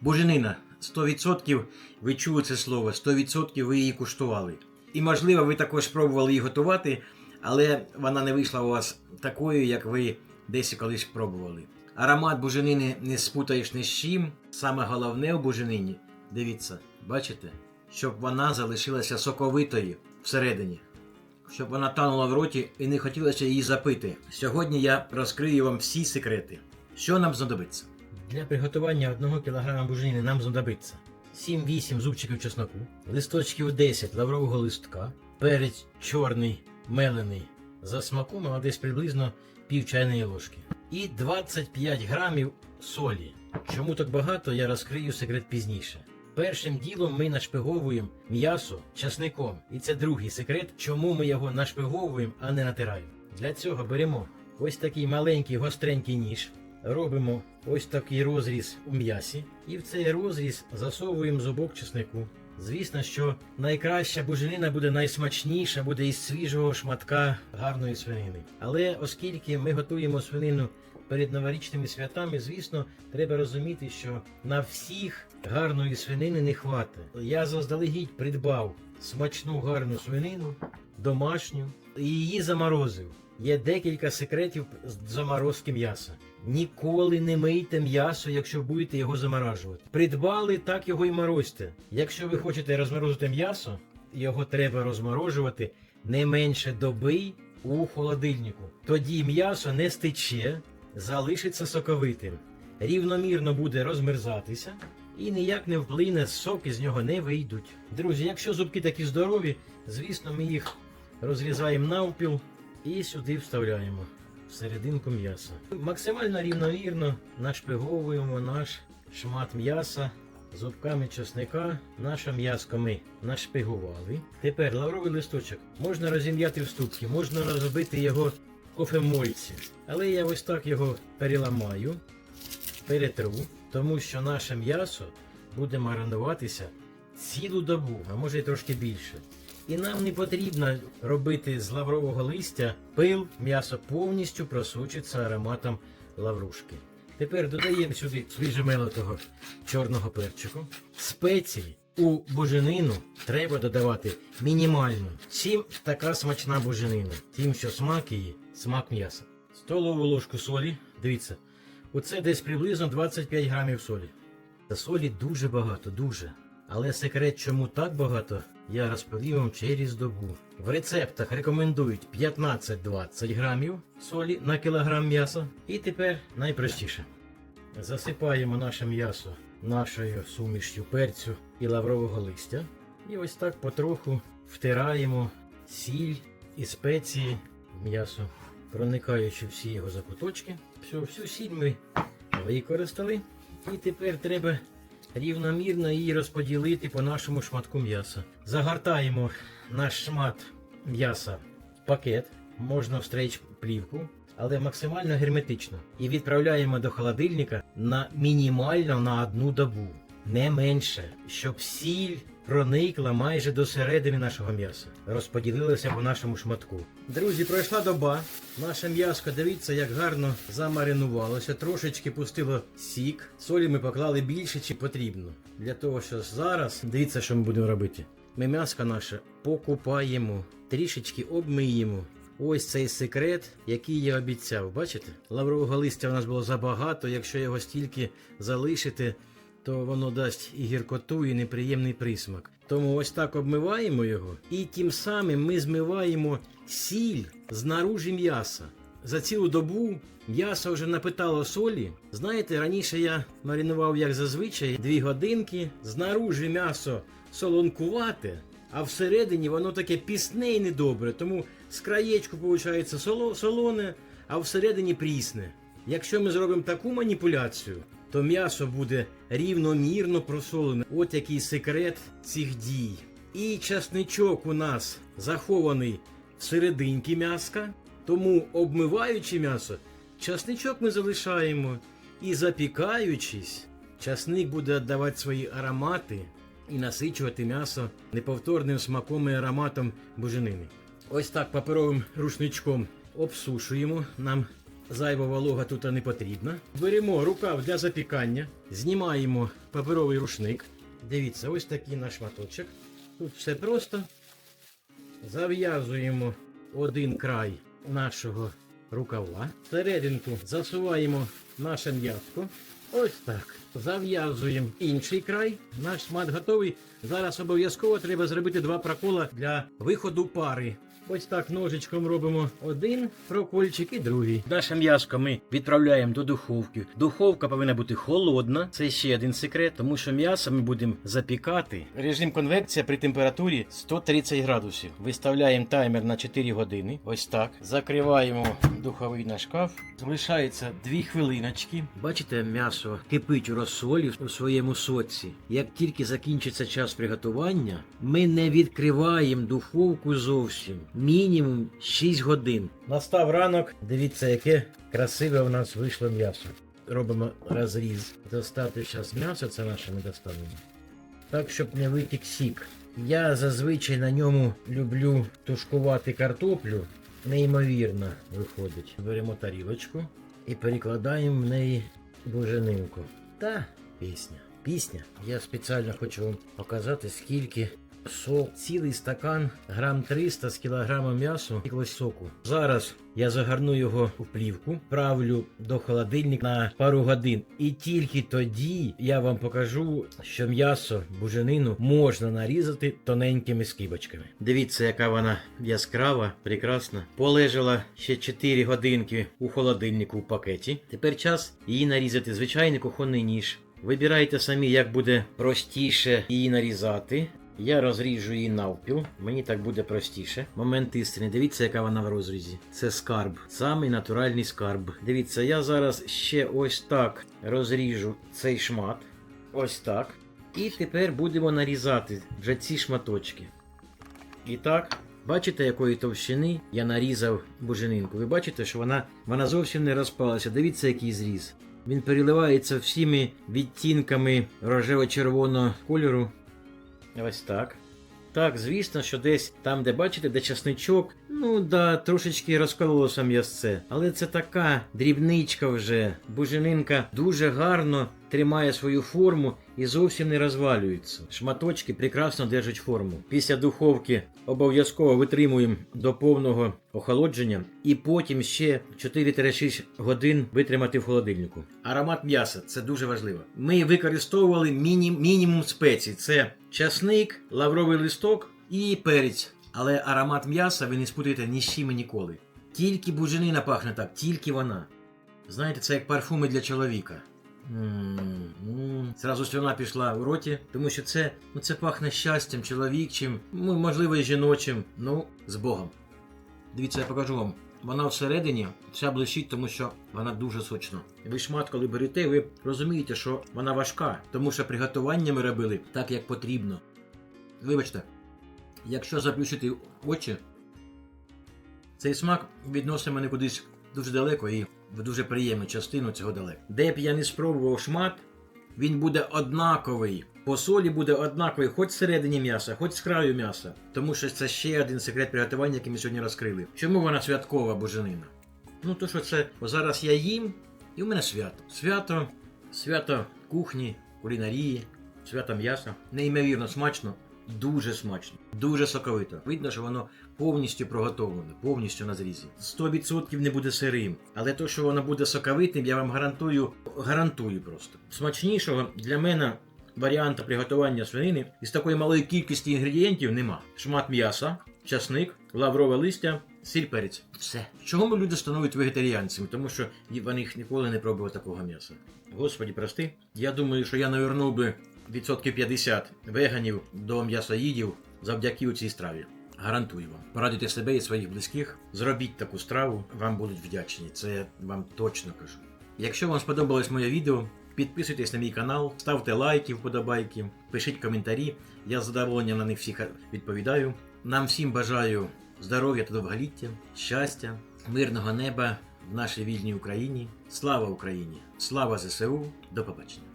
Буженина, 100% ви чули це слово, 100% ви її куштували. І можливо, ви також пробували її готувати, але вона не вийшла у вас такою, як ви десь колись пробували. Аромат буженини не спутаєш ні з чим. Саме головне у буженині, дивіться, бачите, щоб вона залишилася соковитою всередині щоб вона танула в роті і не хотілося її запити. Сьогодні я розкрию вам всі секрети. Що нам знадобиться? Для приготування 1 кг буженини нам знадобиться 7-8 зубчиків чесноку, листочків 10 лаврового листка, перець чорний, мелений за смаком, а десь приблизно пів чайної ложки. І 25 грамів солі. Чому так багато, я розкрию секрет пізніше. Першим ділом ми нашпиговуємо м'ясо часником. І це другий секрет, чому ми його нашпиговуємо, а не натираємо. Для цього беремо ось такий маленький гостренький ніж, робимо ось такий розріз у м'ясі, і в цей розріз засовуємо зубок чеснику. Звісно, що найкраща буженина буде найсмачніша, буде із свіжого шматка гарної свинини. Але оскільки ми готуємо свинину перед новорічними святами, звісно, треба розуміти, що на всіх гарної свинини не хватить. Я заздалегідь придбав смачну гарну свинину, домашню, і її заморозив. Є декілька секретів заморозки м'яса. Ніколи не мийте м'ясо, якщо будете його заморажувати. Придбали, так його і морозьте. Якщо ви хочете розморозити м'ясо, його треба розморожувати не менше доби у холодильнику. Тоді м'ясо не стече, залишиться соковитим. Рівномірно буде розмерзатися і ніяк не вплине, соки з нього не вийдуть. Друзі, якщо зубки такі здорові, звісно, ми їх розрізаємо навпіл і сюди вставляємо серединку м'яса. Максимально рівномірно нашпиговуємо наш шмат м'яса зубками чесника. Наше м'яско ми нашпигували. Тепер лавровий листочок можна розім'яти в ступки, можна розбити його в кофемольці. Але я ось так його переламаю, перетру, тому що наше м'ясо буде маринуватися цілу добу, а може й трошки більше. І нам не потрібно робити з лаврового листя пил, м'ясо повністю просочиться ароматом лаврушки. Тепер додаємо сюди свіжемелотого чорного перчику. Спеції у буженину треба додавати мінімально. Чим така смачна буженина? Тим, що смак її, смак м'яса. Столову ложку солі. Дивіться, оце десь приблизно 25 грамів солі. Та солі дуже багато, дуже. Але секрет, чому так багато, я розповім вам через добу. В рецептах рекомендують 15-20 грамів солі на кілограм м'яса. І тепер найпростіше. Засипаємо наше м'ясо нашою сумішю перцю і лаврового листя. І ось так потроху втираємо сіль і спеції в м'ясо, проникаючи всі його закуточки. Всю, всю сіль ми використали. І тепер треба рівномірно її розподілити по нашому шматку м'яса. Загортаємо наш шмат м'яса в пакет, можна в плівку, але максимально герметично. І відправляємо до холодильника на мінімально на одну добу, не менше, щоб сіль проникла майже до середини нашого м'яса, розподілилася по нашому шматку. Друзі, пройшла доба. Наше м'яско, дивіться, як гарно замаринувалося, трошечки пустило сік. Солі ми поклали більше, чи потрібно. Для того, що зараз, дивіться, що ми будемо робити. Ми м'яско наше покупаємо, трішечки обмиємо. Ось цей секрет, який я обіцяв. Бачите? Лаврового листя у нас було забагато. Якщо його стільки залишити, то воно дасть і гіркоту, і неприємний присмак. Тому ось так обмиваємо його, і тим самим ми змиваємо сіль знаружі м'яса. За цілу добу м'ясо вже напитало солі. Знаєте, раніше я маринував як зазвичай дві годинки. Знаружі м'ясо солонкувате, а всередині воно таке пісне і недобре. Тому з краєчку виходить соло- солоне, а всередині прісне. Якщо ми зробимо таку маніпуляцію, то м'ясо буде рівномірно просолене. От який секрет цих дій. І часничок у нас захований всерединки м'яска, тому обмиваючи м'ясо, часничок ми залишаємо і запікаючись, часник буде віддавати свої аромати і насичувати м'ясо неповторним смаком і ароматом буженини. Ось так паперовим рушничком обсушуємо. Нам зайва волога тут не потрібна. Беремо рукав для запікання, знімаємо паперовий рушник. Дивіться, ось такий наш шматочок. Тут все просто. Зав'язуємо один край нашого рукава. Серединку засуваємо наше м'яско. Ось так. Зав'язуємо інший край. Наш шмат готовий. Зараз обов'язково треба зробити два прокола для виходу пари. Ось так ножичком робимо один прокольчик і другий. Наше м'яско ми відправляємо до духовки. Духовка повинна бути холодна. Це ще один секрет, тому що м'ясо ми будемо запікати. Режим конвекція при температурі 130 градусів. Виставляємо таймер на 4 години. Ось так. Закриваємо духовий наш шкаф. Залишається 2 хвилиночки. Бачите, м'ясо кипить у розсолі у своєму соці. Як тільки закінчиться час приготування, ми не відкриваємо духовку зовсім. Мінімум 6 годин. Настав ранок. Дивіться, яке красиве у нас вийшло м'ясо. Робимо розріз. Достати зараз м'ясо, це наше ми достанемо. Так, щоб не витік сік. Я зазвичай на ньому люблю тушкувати картоплю. Неймовірно виходить. Беремо тарілочку і перекладаємо в неї буженинку. Та пісня. Пісня. Я спеціально хочу вам показати, скільки сок. Цілий стакан, грам 300 з кілограмом м'ясу і соку. Зараз я загарну його у плівку, правлю до холодильника на пару годин. І тільки тоді я вам покажу, що м'ясо, буженину можна нарізати тоненькими скибочками. Дивіться, яка вона яскрава, прекрасна. Полежала ще 4 годинки у холодильнику в пакеті. Тепер час її нарізати звичайний кухонний ніж. Вибирайте самі, як буде простіше її нарізати. Я розріжу її навпіл, мені так буде простіше. Момент істини. Дивіться, яка вона в розрізі. Це скарб, самий натуральний скарб. Дивіться, я зараз ще ось так розріжу цей шмат. Ось так. І тепер будемо нарізати вже ці шматочки. І так, бачите, якої товщини я нарізав буженинку. Ви бачите, що вона, вона зовсім не розпалася. Дивіться, який зріз. Він переливається всіми відтінками рожево-червоного кольору. Ось так. Так, звісно, що десь там, де бачите, де часничок, ну да, трошечки розкололося м'ясце. Але це така дрібничка вже. Буженинка дуже гарно тримає свою форму і зовсім не розвалюється. Шматочки прекрасно держать форму. Після духовки обов'язково витримуємо до повного охолодження і потім ще 4-6 годин витримати в холодильнику. Аромат м'яса це дуже важливо. Ми використовували міні- мінімум спецій: це часник, лавровий листок і перець. Але аромат м'яса ви не спутаєте ні з чим ніколи. Тільки буженина пахне так, тільки вона. Знаєте, це як парфуми для чоловіка. М. Зразу слюна пішла в роті, тому що це, ну, це пахне щастям чоловічим, ну, можливо, і жіночим. Ну, з Богом. Дивіться, я покажу вам. Вона всередині вся блищить, тому що вона дуже сочна. Ви шмат, коли берете, ви розумієте, що вона важка, тому що приготування ми робили так, як потрібно. Вибачте, якщо заплющити очі, цей смак відносить мене кудись дуже далеко і в дуже приємну частину цього далеко. Де б я не спробував шмат, він буде однаковий. По солі буде однаковий, хоч всередині м'яса, хоч з краю м'яса. Тому що це ще один секрет приготування, який ми сьогодні розкрили. Чому вона святкова боженина? Ну то що це о, зараз я їм, і в мене свято. Свято, свято кухні, кулінарії, свято м'яса. Неймовірно смачно, дуже смачно, дуже соковито. Видно, що воно повністю проготовлене, повністю на зрізі. 100% не буде сирим. Але то, що воно буде соковитим, я вам гарантую, гарантую просто. Смачнішого для мене варіанта приготування свинини із такої малої кількості інгредієнтів нема. Шмат м'яса, часник, лаврове листя, сіль перець. Все. Чого ми люди становлять вегетаріанцями? Тому що вони їх ніколи не пробували такого м'яса. Господі, прости. Я думаю, що я навернув би відсотків 50 веганів до м'ясоїдів завдяки цій страві. Гарантую вам. Порадуйте себе і своїх близьких. Зробіть таку страву, вам будуть вдячні. Це я вам точно кажу. Якщо вам сподобалось моє відео, підписуйтесь на мій канал, ставте лайки, вподобайки, пишіть коментарі. Я з задоволенням на них всіх відповідаю. Нам всім бажаю здоров'я та довголіття, щастя, мирного неба в нашій вільній Україні. Слава Україні! Слава ЗСУ! До побачення!